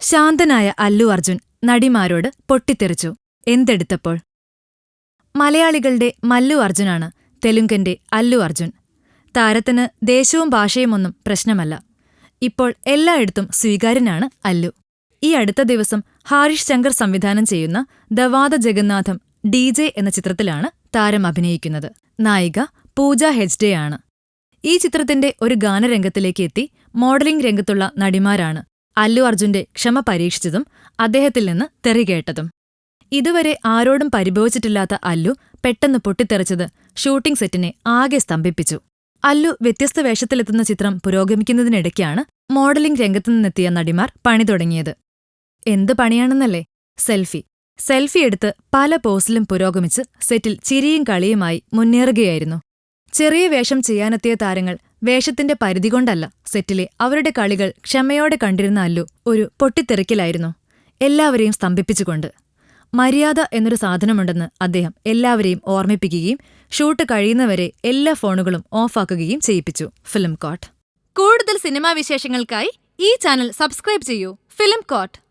ശാന്തനായ അല്ലു അർജുൻ നടിമാരോട് പൊട്ടിത്തെറിച്ചു. എന്തെടുത്തപ്പോൾ? മലയാളികളുടെ മല്ലു അർജുനാണ് തെലുങ്കന്റെ അല്ലു അർജുൻ. താരത്തിന് ദേശവും ഭാഷയുമൊന്നും പ്രശ്നമല്ല. ഇപ്പോൾ എല്ലായിടത്തും സ്വീകാര്യനാണ് അല്ലു. ഈ അടുത്ത ദിവസം ഹാരിഷ് ശങ്കർ സംവിധാനം ചെയ്യുന്ന ദവാദ ജഗന്നാഥം ഡി എന്ന ചിത്രത്തിലാണ് താരം അഭിനയിക്കുന്നത്. നായിക പൂജ ഹെജ്ഡേ ആണ്. ഈ ചിത്രത്തിന്റെ ഒരു ഗാനരംഗത്തിലേക്ക് എത്തി മോഡലിംഗ് രംഗത്തുള്ള നടിമാരാണ് അല്ലു അർജുന്റെ ക്ഷമ പരീക്ഷിച്ചതും അദ്ദേഹത്തിൽ നിന്ന് തെറികേട്ടതും ഇതുവരെ ആരോടും പരിഭവിച്ചിട്ടില്ലാത്ത അല്ലു പെട്ടെന്ന് പൊട്ടിത്തെറിച്ചത് ഷൂട്ടിംഗ് സെറ്റിനെ ആകെ സ്തംഭിപ്പിച്ചു. അല്ലു വ്യത്യസ്ത വേഷത്തിലെത്തുന്ന ചിത്രം പുരോഗമിക്കുന്നതിനിടയ്ക്കാണ് മോഡലിംഗ് രംഗത്തുനിന്നെത്തിയ നടിമാർ പണി തുടങ്ങിയത്. എന്ത് പണിയാണെന്നല്ലേ? സെൽഫി. സെൽഫി എടുത്ത് പല പോസിലും പുരോഗമിച്ച് സെറ്റിൽ ചിരിയും കളിയുമായി മുന്നേറുകയായിരുന്നു. ചെറിയ വേഷം ചെയ്യാനെത്തിയ താരങ്ങൾ വേഷത്തിന്റെ പരിധി കൊണ്ടല്ല സെറ്റിലെ അവരുടെ കളികൾ ക്ഷമയോടെ കണ്ടിരുന്ന അല്ലു ഒരു പൊട്ടിത്തെറിക്കലായിരുന്നു. എല്ലാവരെയും സ്തംഭിപ്പിച്ചുകൊണ്ട്. മര്യാദ എന്നൊരു സാധനമുണ്ടെന്ന് അദ്ദേഹം എല്ലാവരെയും ഓർമ്മിപ്പിക്കുകയും ഷൂട്ട് കഴിയുന്നവരെ എല്ലാ ഫോണുകളും ഓഫാക്കുകയും ചെയ്യിപ്പിച്ചു. ഫിലിം കോട്ട്. കൂടുതൽ സിനിമാ വിശേഷങ്ങൾക്കായി ഈ ചാനൽ സബ്സ്ക്രൈബ് ചെയ്യൂ. Film coat.